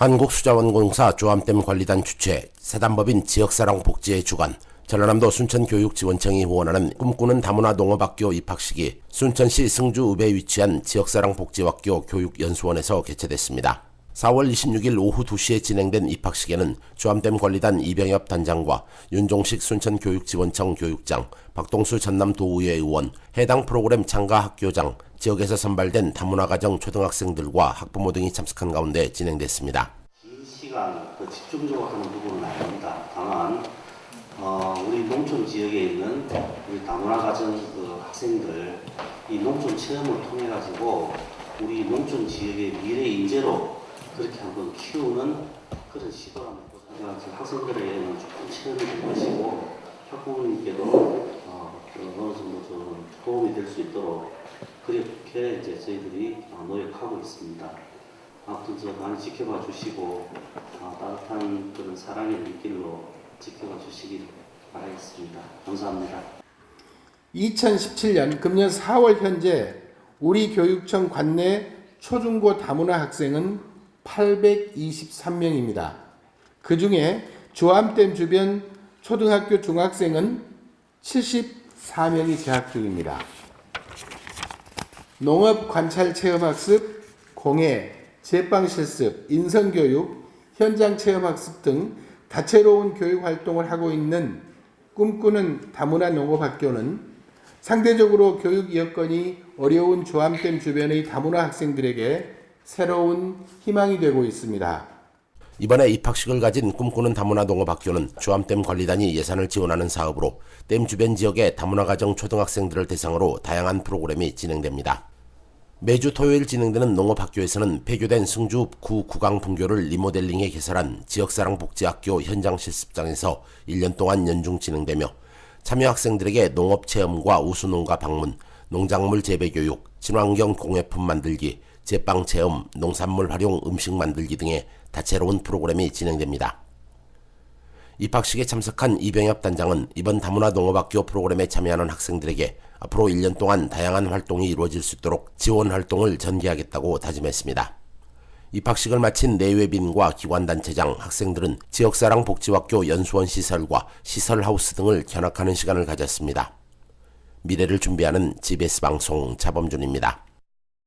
한국수자원공사 조암댐 관리단 주최 세단법인 지역사랑 복지의 주관 전라남도 순천교육지원청이 후원하는 꿈꾸는 다문화 농업학교 입학식이 순천시 승주읍에 위치한 지역사랑 복지학교 교육연수원에서 개최됐습니다. 4월 26일 오후 2시에 진행된 입학식에는 조암댐 관리단 이병엽 단장과 윤종식 순천교육지원청 교육장, 박동수 전남도의회 의원, 해당 프로그램 참가 학교장, 지역에서 선발된 다문화가정 초등학생들과 학부모 등이 참석한 가운데 진행됐습니다. 긴 시간 그 집중적으로 하는 부분은 아닙니다. 다만 어, 우리 농촌 지역에 있는 우리 다문화 가정 그 학생들 이 농촌 체험을 통해 가지고 우리 농촌 지역의 미래 인재로 그렇게 한번 키우는 그런 시도를 한번 보자. 지금 학생들에게는 조금 체험이 될 것이고 학부모님께도 어, 그 어느 정도 좀 도움이 될 수 있도록 그렇게 이제 저희들이 어, 노력하고 있습니다. 아무튼 저 많이 지켜봐 주시고 어, 따뜻한 그런 사랑의 눈길로 지켜봐 주시길 바라겠습니다. 감사합니다. 2017년 금년 4월 현재 우리 교육청 관내 초중고 다문화 학생은 823명입니다. 그 중에 조암댐 주변 초등학교 중학생은 74명이 재학 중입니다. 농업 관찰 체험 학습, 공예, 제빵 실습, 인성 교육, 현장 체험 학습 등 다채로운 교육 활동을 하고 있는 꿈꾸는 다문화 농업학교는 상대적으로 교육 여건이 어려운 조암댐 주변의 다문화 학생들에게 새로운 희망이 되고 있습니다. 이번에 입학식을 가진 꿈꾸는 다문화 농업학교는 조암댐 관리단이 예산을 지원하는 사업으로 댐 주변 지역의 다문화 가정 초등학생들을 대상으로 다양한 프로그램이 진행됩니다. 매주 토요일 진행되는 농업학교에서는 폐교된 승주 구 구강 분교를 리모델링해 개설한 지역사랑 복지학교 현장 실습장에서 1년 동안 연중 진행되며 참여 학생들에게 농업 체험과 우수농가 방문, 농작물 재배 교육, 친환경 공예품 만들기, 제빵 체험, 농산물 활용 음식 만들기 등의 다채로운 프로그램이 진행됩니다. 입학식에 참석한 이병엽 단장은 이번 다문화 농업학교 프로그램에 참여하는 학생들에게 앞으로 1년 동안 다양한 활동이 이루어질 수 있도록 지원 활동을 전개하겠다고 다짐했습니다. 입학식을 마친 내외빈과 기관단체장, 학생들은 지역사랑 복지학교 연수원 시설과 시설하우스 등을 견학하는 시간을 가졌습니다. 미래를 준비하는 GBS 방송 차범준입니다.